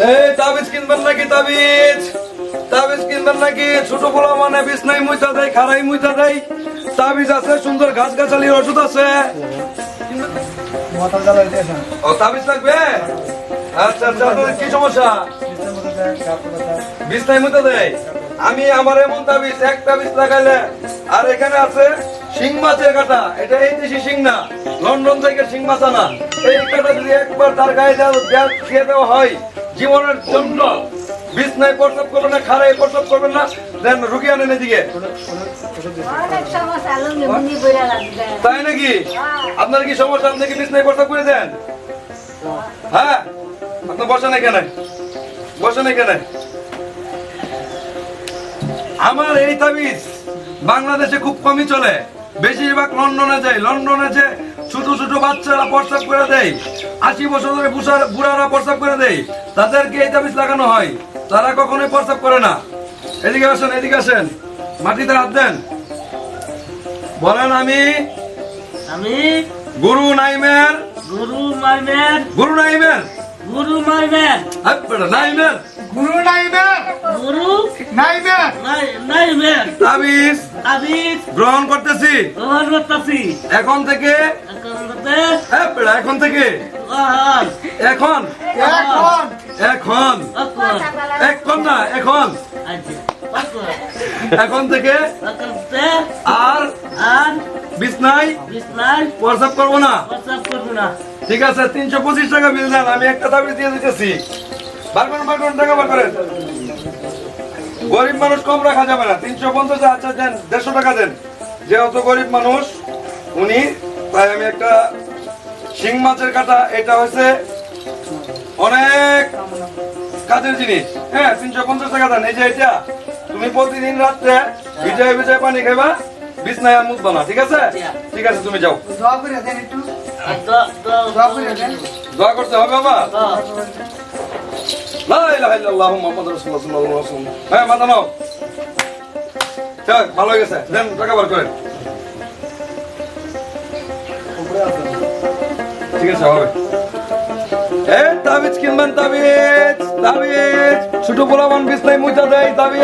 এই তাবিজ কিনবেন নাকি তাবিজ? তাবিজ কিনবেন নাকি? ছোট পোলা মানে বিছনাই মুইতা দেয় খারাই মুইতা দেয় তাবিজ আছে সুন্দর গাছ গাছালির ওষুধ আছে। মাথা জ্বালাই ও তাবিজ লাগবে? আচ্ছা আচ্ছা কি সমস্যা? বিছনাই মুইতা দেয় আমি আমার এমন তাবিজ এক তাবিজ লাগাইলে আর এখানে আছে শিং মাছের কাটা। এটা এই দেশি শিং না লন্ডন থেকে শিং মাছ আনা। এই কাটা যদি একবার তার গায়ে দিয়ে দেওয়া হয় জীবনের জন্য বিছনায় প্রস্তাব করবেন না খারাই প্রস্তাব করবেন না, দেন রুগী আনেন এদিকে। তাই নাকি? আপনার কি সমস্যা? আপনি কি বিছনায় প্রস্তাব করে দেন? হ্যাঁ? আপনি বসেন এখানে। বসেন এখানে। আমার এই তাবিজ বাংলাদেশে খুব কমই চলে। বেশিরভাগ লন্ডনে যায় লন্ডনে যে ছোট ছোট বাচ্চারা প্রস্তাব করে দেয়। আশি বছর ধরে বুড়ারা- প্রস্তাব করে দেয়। তাদেরকে এই তাবিজ লাগানো হয়। তারা কখনোই প্রস্তাব করে না। এদিকে আসেন এদিকে আসেন। মাটিতে হাত দেন। বলেন আমি আমি গুরু নাইমের গুরু মাইমের গুরু নাইমের। গুরু আপনারা নাইমের। গুরু নাইবে গুরু নাইবে নাই- নাইমের। তাবিজ আমি গ্রহণ করতেছি। গ্রহণ করতেছি। এখন থেকে এখন আপনারা এখন থেকে? এখন। এখন? এখন। এখন। না এখন। আচ্ছা এখন থেকে আর আর বিছনায় করব না। করব না। ঠিক আছে তিনশো পঁচিশ টাকা বিল দেন আমি একটা তাবিজ দিয়ে দিতেছি। বার করুন বার করুন টাকা বার করেন। গরিব মানুষ কম রাখা যাবে না। তিনশো পঞ্চাশ আচ্ছা দেন দেড়শো টাকা দেন। যেহেতু গরিব মানুষ উনি তাই আমি একটা শিং মাছের কাটা এটা হচ্ছে অনেক কাজের জিনিস। হ্যাঁ তিনশো পঞ্চাশ টাকা দেন। এই যে এটা তুমি প্রতিদিন রাত্রে ভিজায় ভিজায় পানি খাইবা বিছনায় আর মুতবা না ঠিক আছে? ঠিক আছে তুমি যাও। দোয়া করে দেন একটু। আর দ- দ- দোয়া করে দেন। দোয়া করতে হবে বাবা দ- লা ইলাহা ইল্লাল্লাহ মুহাম্মাদুর রাসূলুল্লাহ সাল্লাল্লাহু আলাইহি ওয়াসাল্লাম হ্যাঁ মাথা নাও চল ভালো হয়ে গেছে। দেন টাকা বার করেন। ঠিক আছে হবে। এ তাবিজ কিনবেন তাবিজ তাবিজ। ছোট পোলাবান বিছনায় মুইতা দেয় তাবিজ।